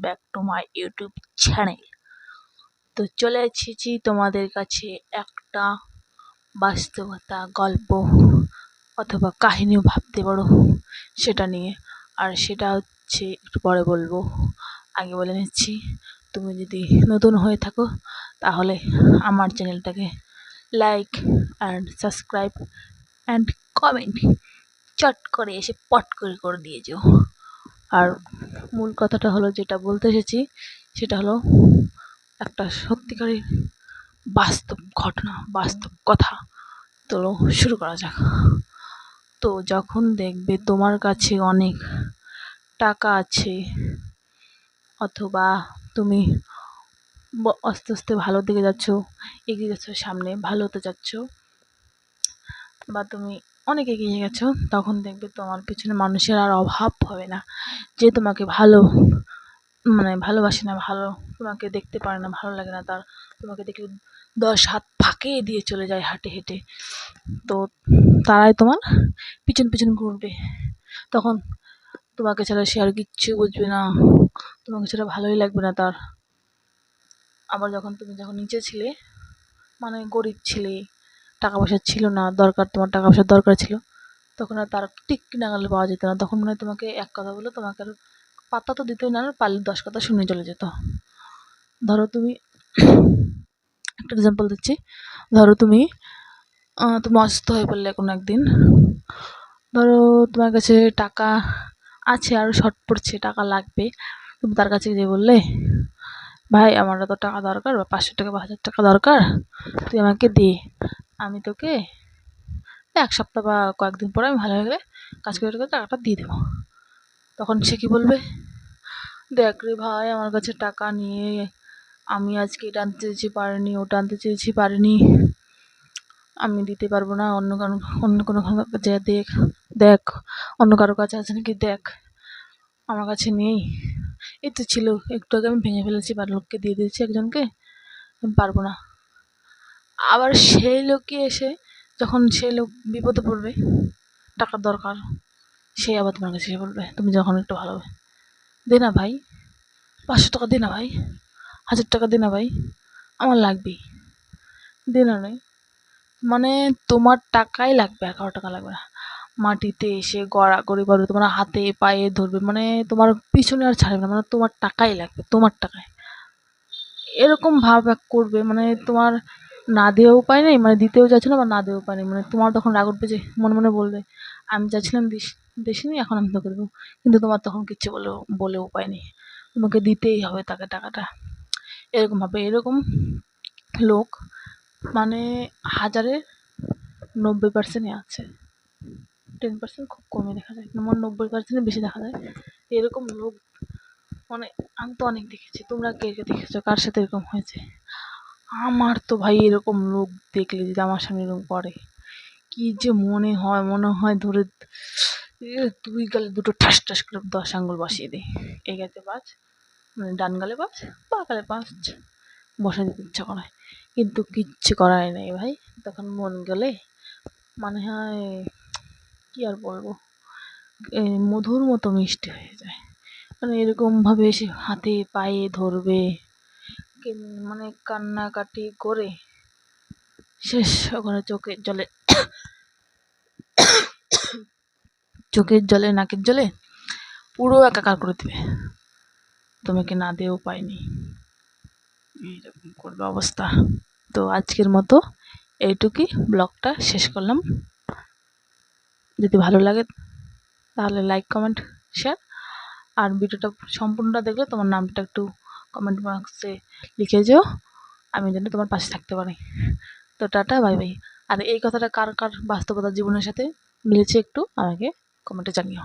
Back to my YouTube channel তো চলে এসেছি তোমাদের কাছে একটা বাস্তবতা, গল্প অথবা কাহিনীও ভাবতে পারো সেটা নিয়ে। আর সেটা হচ্ছে একটু পরে বলব। আগে বলে নিচ্ছি, তুমি যদি নতুন হয়ে থাকো, তাহলে আমার চ্যানেলটাকে like and subscribe and comment চট করে এসে পট করে করে দিয়ে যেও। আর মূল কথাটা হলো যেটা বলতে এসেছি, সেটা হলো একটা সত্যিকারের বাস্তব ঘটনা, বাস্তব কথা। তো শুরু করা যাক। তো যখন দেখবে তোমার কাছে অনেক টাকা আছে, অথবা তুমি আস্তে আস্তে ভালোর দিকে যাচ্ছ, এগিয়ে যাচ্ছ, সামনে ভালো হতে যাচ্ছ বা তুমি অনেক এগিয়ে গেছো, তখন দেখবে তোমার পিছনে মানুষের আর অভাব হবে না। যে তোমাকে ভালো মানে ভালোবাসে না, ভালো তোমাকে দেখতে পারে না, ভালো লাগে না, তার তোমাকে দেখলে দশ হাত ফাঁকে দিয়ে চলে যায় হাঁটে হেঁটে। তো তারাই তোমার পিছন পিছন ঘুরবে। তখন তোমাকে ছাড়া সে আর কিচ্ছু বুঝবে না, তোমাকে ছাড়া ভালোই লাগবে না তার। আবার যখন তুমি যখন নিচে ছিলে মানে গরিব ছিলে টাকা পয়সা ছিল না, দরকার, তোমার টাকা পয়সার দরকার ছিল। তখন আর তার ঠিক নাগালে পাওয়া যেত না। তখন মনে হয় তোমাকে এক কথা বলে তোমাকে আর পাত্তা তো দিতই না পারলে দশ কথা শুনে চলে যেত। ধরো তুমি, একটা এক্সাম্পল দিচ্ছি। ধরো তুমি তুমি অসুস্থ হয়ে পড়লে কোনো একদিন। ধরো তোমার কাছে টাকা আছে আরও শর্ট পড়ছে, টাকা লাগবে। তুমি তার কাছে গিয়ে বললে, ভাই, আমার তো টাকা দরকার, বা পাঁচশো টাকা বা হাজার টাকা দরকার, তুই আমাকে দে। আমি তোকে এক সপ্তাহ বা কয়েকদিন পরে আমি ভালো হয়ে গেলে কাজ করে টাকাটা দিয়ে দেবো। তখন সে কী বলবে? দেখ রে ভাই, আমার কাছে টাকা নিয়ে আমি আজকে এটা আনতে চেয়েছি পারিনি, ওটা আনতে চেয়েছি পারিনি, আমি দিতে পারব না, অন্য কারও অন্য কোনো যে দেখ দেখ, অন্য কারও কাছে আছে নাকি দেখ, আমার কাছে নেই। এই তো ছিল, একটু আগে আমি ভেঙে ফেলেছি বা লোককে দিয়ে দিয়েছি একজনকে, আমি পারব না। আবার সেই লোকই এসে যখন সেই লোক বিপদে পড়বে, টাকার দরকার, সে আবার তোমার কাছে এসে বলবে, তুমি যখন একটু ভালো হবে। দে না ভাই, পাঁচশো টাকা দে না ভাই, হাজার টাকা দে না ভাই, আমার লাগবেই। দে না নয় মানে তোমার টাকাই লাগবে কারও টাকা লাগবে না। মাটিতে এসে গড়াগড়ি করবে তোমার হাতে পায়ে ধরবে মানে তোমার পিছনে আর ছাড়বে না মানে তোমার টাকাই লাগবে, তোমার টাকায়। এরকম ভাব করবে মানে তোমার না দেওয়া উপায় নেই মানে দিতেও চাইছো না বা না দেওয়া উপায় নেই। মানে তোমার তখন রাগ উঠবে যে, মনে মনে বলবে, আমি চাইছিলাম দিস দিসনি এখন আমি তোকে দেবো কিন্তু তোমার তখন কিচ্ছু বলে বলে উপায় নেই। তোমাকে দিতেই হবে তাকে টাকাটা। এরকম ভাবে, এরকম লোক মানে হাজারের নব্বই পার্সেন্টই আছে। টেন পার্সেন্ট খুব কমই দেখা যায় আমার নব্বই পার্সেন্টের বেশি দেখা যায়। এরকম লোক মানে আমি তো অনেক দেখেছি। তোমরা কে কে দেখেছ? কার সাথে এরকম হয়েছে? আমার তো ভাই এরকম লোক দেখলে যদি আমার সামনে এরকম করে, কি যে মনে হয় মনে হয় ধরে দুই গালে দুটো ঠাস ঠাস করে দশ আঙ্গুল বসিয়ে দিই এই গাতে পাঁচ মানে ডান গালে পাঁচ বা গালে পাঁচ বসে দিতে ইচ্ছা করে। কিন্তু কিচ্ছু করার নেই ভাই, তখন মন গেলে মনে হয়, কী আর বলব মধুর মতো মিষ্টি হয়ে যায়। মানে এরকমভাবে সে হাতে পায়ে ধরবে মানে কান্নাকাটি করে? শেষ, ওখানে চোখের জলে চোখের জলে, নাকের জলে পুরো একাকার করে দেবে। তোমাকে না দিয়ে নেই এইরকম করবে অবস্থা। তো আজকের মতো এইটুকুই ব্লগটা শেষ করলাম। যদি ভালো লাগে তাহলে লাইক কমেন্ট শেয়ার আর ভিডিওটা সম্পূর্ণটা দেখলে তোমার নামটা একটু কমেন্ট বক্সে লিখে যেও, আমি যেন তোমার পাশে থাকতে পারি। তো টাটা, বাই বাই। আর এই কথাটা কার কার বাস্তবতা জীবনের সাথে মিলেছে একটু আমাকে কমেন্টে জানিও।